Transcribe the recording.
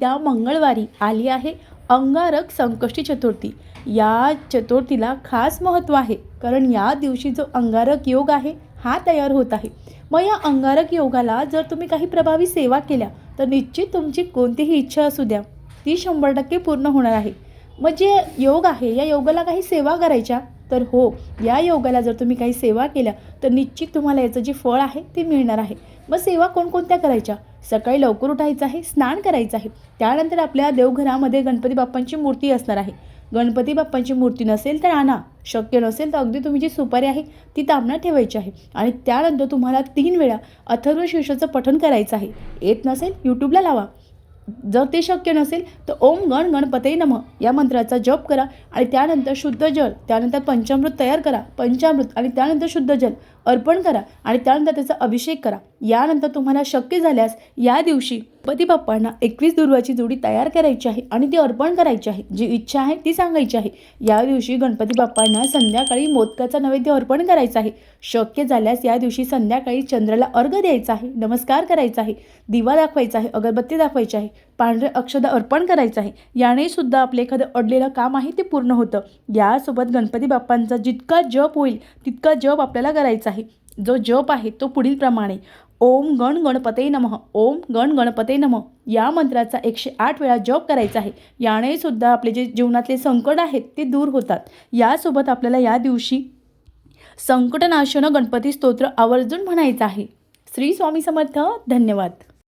त्या मंगळवारी आली आहे अंगारक संकष्टी चतुर्थी. या चतुर्थीला खास महत्त्व आहे कारण या दिवशी जो अंगारक योग आहे हा तयार होत आहे. मग या अंगारक योगाला जर तुम्ही काही प्रभावी सेवा केल्या तर निश्चित तुमची कोणतीही इच्छा असू द्या. ती शंभर टक्के पूर्ण होणार आहे. मग जे योग आहे या योगाला काही सेवा करायच्या? तर हो या योगाला जर तुम्ही काही सेवा केल्या तर निश्चित तुम्हाला याचं जे फळ आहे ते मिळणार आहे. मग सेवा कोणकोणत्या करायच्या? सकाळी लवकर उठायचं आहे स्नान करायचं आहे. त्यानंतर आपल्या देवघरामध्ये गणपती बाप्पांची मूर्ती असणार आहे. गणपती बाप्पांची मूर्ती नसेल तर आणा. शक्य नसेल तर अगदी तुम्ही जी सुपारी आहे ती तांबण्यात ठेवायची आहे. आणि त्यानंतर तुम्हाला तीन वेळा अथर्व शीर्षाचं पठण करायचं आहे. येत नसेल यूट्यूबला लावा. जर ते शक्य नसेल तर ओम गण गणपते नम या मंत्राचा जप करा आणि त्यानंतर शुद्ध जल त्यानंतर पंचामृत तयार करा पंचामृत आणि त्यानंतर शुद्ध जल अर्पण करा आणि त्यानंतर त्याचा अभिषेक करा. यानंतर तुम्हाला शक्य झाल्यास या दिवशी पती बाप्पांना एकवीस दुर्वाची जोडी तयार करायची आहे आणि ती अर्पण करायची आहे. जी इच्छा आहे ती सांगायची आहे. या दिवशी गणपती बाप्पांना संध्याकाळी मोदकाचा नैवेद्य अर्पण करायचा आहे. शक्य झाल्यास या दिवशी संध्याकाळी चंद्राला अर्घ द्यायचा आहे नमस्कार करायचा आहे दिवा दाखवायचा आहे अगरबत्ती दाखवायची आहे पांढरे अक्षदा अर्पण करायचं आहे. याने सुद्धा आपलं एखादं अडलेलं काम आहे ते पूर्ण होतं. यासोबत गणपती बाप्पांचा जितका जप होईल तितका जप आपल्याला करायचा आहे. जो जप आहे तो पुढील प्रमाणे ओम गण गणपते नमः. ओम गण गणपते नमः. या मंत्राचा एकशे आठ वेळा जप करायचा आहे. याने सुद्धा आपले जे जीवनातले संकट आहेत ते दूर होतात. यासोबत आपल्याला या दिवशी संकटनाशन गणपती स्तोत्र आवर्जून म्हणायचं आहे. श्री स्वामी समर्थ धन्यवाद.